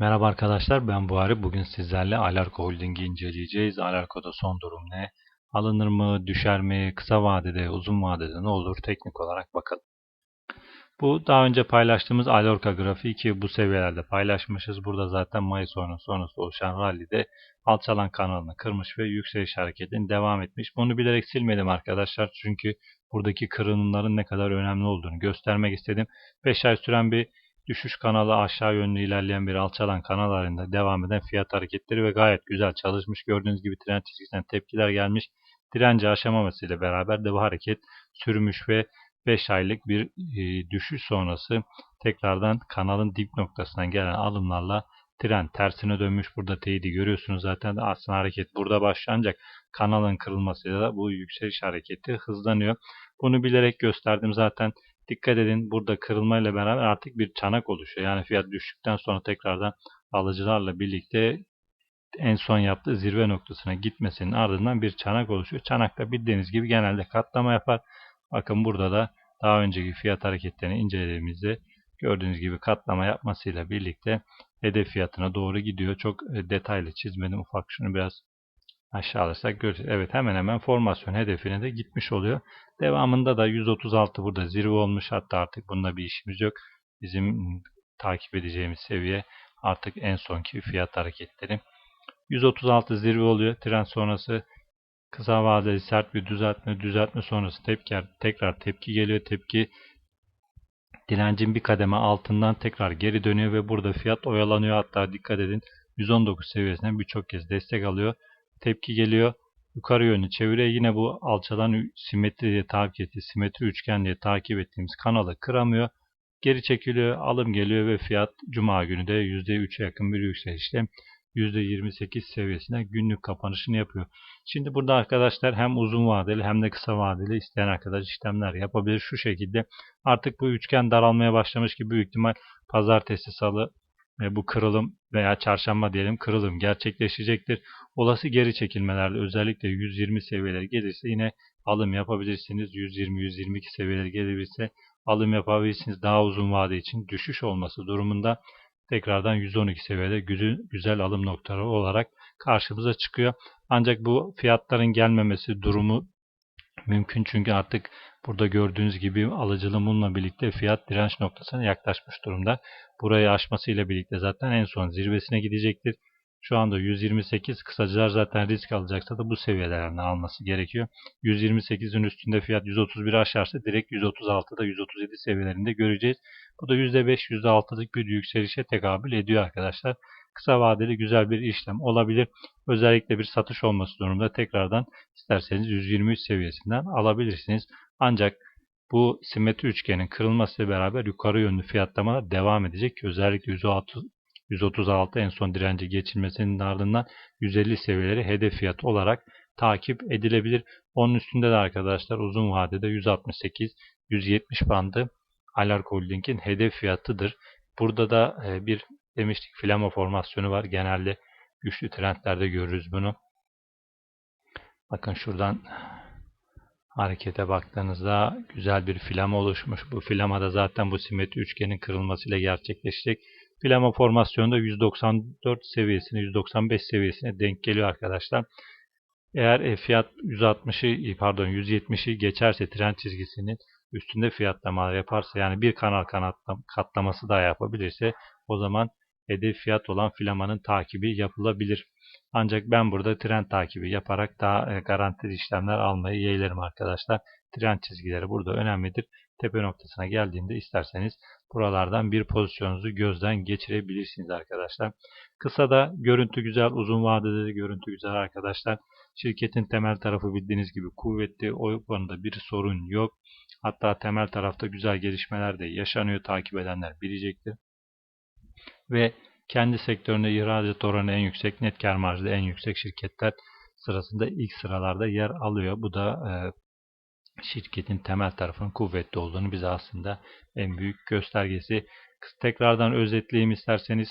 Merhaba arkadaşlar ben Buhari. Bugün sizlerle Alarko Holding'i inceleyeceğiz. Alarko'da son durum ne? Alınır mı, düşer mi, kısa vadede, uzun vadede ne olur teknik olarak bakalım. Bu daha önce paylaştığımız Alorka grafiği ki bu seviyelerde paylaşmışız. Burada zaten Mayıs sonu sonrası oluşan rallide alçalan kanalını kırmış ve yükseliş hareketinin devam etmiş. Bunu bilerek silmedim arkadaşlar çünkü buradaki kırılımların ne kadar önemli olduğunu göstermek istedim. 5 ay süren bir düşüş kanalı aşağı yönlü ilerleyen bir alçalan kanal halinde devam eden fiyat hareketleri ve gayet güzel çalışmış. Gördüğünüz gibi trend çizgisinden tepkiler gelmiş. Direnci aşamamasıyla beraber de bu hareket sürmüş ve 5 aylık bir e, düşüş sonrası tekrardan kanalın dip noktasından gelen alımlarla trend tersine dönmüş. Burada teyidi görüyorsunuz zaten aslında hareket burada başlıyor ancak kanalın kırılmasıyla da bu yükseliş hareketi hızlanıyor. Bunu bilerek gösterdim zaten Dikkat edin burada kırılmayla beraber artık bir çanak oluşuyor. Yani fiyat düştükten sonra tekrardan alıcılarla birlikte en son yaptığı zirve noktasına gitmesinin ardından bir çanak oluşuyor. Çanakta bildiğiniz gibi genelde katlama yapar. Bakın burada da daha önceki fiyat hareketlerini incelediğimizde gördüğünüz gibi katlama yapmasıyla birlikte hedef fiyatına doğru gidiyor. Çok e, detaylı çizmedim. Ufak şunu biraz aşağı alırsak. Evet hemen hemen formasyon hedefine de gitmiş oluyor. Devamında da 136 burada zirve olmuş. Hatta artık bunda bir işimiz yok. Bizim takip edeceğimiz seviye artık en sonki fiyat hareketleri. 136 zirve oluyor. Trend sonrası kısa vadeli sert bir düzeltme, düzeltme sonrası tepki, tekrar tepki geliyor. Tepki direncin bir kademe altından tekrar geri dönüyor ve burada fiyat oyalanıyor. Hatta dikkat edin 119 seviyesinden birçok kez destek alıyor tepki geliyor. Yukarı yönlü çeviriyor. Yine bu alçalan simetri diye takip ettiği, simetri üçgen diye takip ettiğimiz kanalı kıramıyor. Geri çekiliyor, alım geliyor ve fiyat Cuma günü de %3'e yakın bir yükselişle %28 seviyesine günlük kapanışını yapıyor. Şimdi burada arkadaşlar hem uzun vadeli hem de kısa vadeli isteyen arkadaş işlemler yapabilir. Şu şekilde artık bu üçgen daralmaya başlamış gibi büyük ihtimal pazartesi, salı ve bu kırılım veya çarşamba diyelim kırılım gerçekleşecektir. Olası geri çekilmelerde özellikle 120 seviyeleri gelirse yine alım yapabilirsiniz. 120-122 seviyeleri gelirse alım yapabilirsiniz. Daha uzun vade için düşüş olması durumunda tekrardan 112 seviyede güzel alım noktaları olarak karşımıza çıkıyor. Ancak bu fiyatların gelmemesi durumu mümkün çünkü artık burada gördüğünüz gibi alıcılımınla birlikte fiyat direnç noktasına yaklaşmış durumda. Burayı aşmasıyla birlikte zaten en son zirvesine gidecektir. Şu anda 128 kısacılar zaten risk alacaksa da bu seviyelerden alması gerekiyor. 128'in üstünde fiyat 131 aşarsa direkt 136'da 137 seviyelerinde göreceğiz. Bu da %5 %6'lık bir yükselişe tekabül ediyor arkadaşlar. Kısa vadeli güzel bir işlem olabilir. Özellikle bir satış olması durumunda tekrardan isterseniz 123 seviyesinden alabilirsiniz. Ancak bu simetri üçgenin kırılmasıyla beraber yukarı yönlü fiyatlamalar devam edecek özellikle 106, 136 en son direnci geçilmesinin ardından 150 seviyeleri hedef fiyat olarak takip edilebilir. Onun üstünde de arkadaşlar uzun vadede 168-170 bandı Alark Holding'in hedef fiyatıdır. Burada da e, bir demiştik flama formasyonu var. Genelde güçlü trendlerde görürüz bunu. Bakın şuradan harekete baktığınızda güzel bir flama oluşmuş. Bu flama da zaten bu simetri üçgenin kırılmasıyla gerçekleşecek. Flama formasyonu da 194 seviyesine, 195 seviyesine denk geliyor arkadaşlar. Eğer e, fiyat 160'ı pardon 170'i geçerse trend çizgisinin üstünde fiyatlamalar yaparsa yani bir kanal katlaması daha yapabilirse o zaman hedef fiyat olan filamanın takibi yapılabilir. Ancak ben burada trend takibi yaparak daha e, garantili işlemler almayı yeğlerim arkadaşlar. Trend çizgileri burada önemlidir. Tepe noktasına geldiğinde isterseniz buralardan bir pozisyonunuzu gözden geçirebilirsiniz arkadaşlar. Kısa da görüntü güzel, uzun vadede de görüntü güzel arkadaşlar. Şirketin temel tarafı bildiğiniz gibi kuvvetli. O konuda bir sorun yok. Hatta temel tarafta güzel gelişmeler de yaşanıyor. Takip edenler bilecektir. Ve kendi sektöründe ihracat oranı en yüksek, net kar marjı en yüksek şirketler sırasında ilk sıralarda yer alıyor. Bu da e, şirketin temel tarafının kuvvetli olduğunu bize aslında en büyük göstergesi. Tekrardan özetleyeyim isterseniz.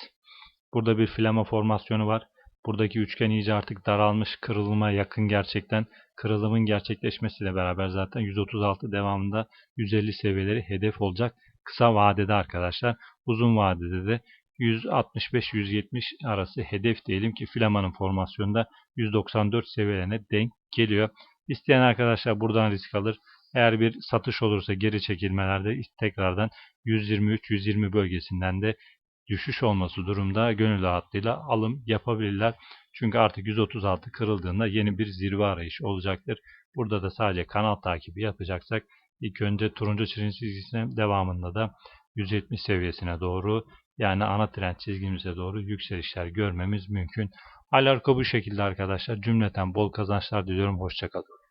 Burada bir flama formasyonu var. Buradaki üçgen iyice artık daralmış, kırılma yakın gerçekten. Kırılımın gerçekleşmesiyle beraber zaten 136 devamında 150 seviyeleri hedef olacak kısa vadede arkadaşlar. Uzun vadede de 165-170 arası hedef diyelim ki Flaman'ın formasyonunda 194 seviyelerine denk geliyor. İsteyen arkadaşlar buradan risk alır. Eğer bir satış olursa geri çekilmelerde tekrardan 123-120 bölgesinden de düşüş olması durumda gönül rahatlığıyla alım yapabilirler. Çünkü artık 136 kırıldığında yeni bir zirve arayışı olacaktır. Burada da sadece kanal takibi yapacaksak ilk önce turuncu çizgi çizgisine devamında da 170 seviyesine doğru yani ana trend çizgimize doğru yükselişler görmemiz mümkün. Alarko bu şekilde arkadaşlar. Cümleten bol kazançlar diliyorum. Hoşçakalın.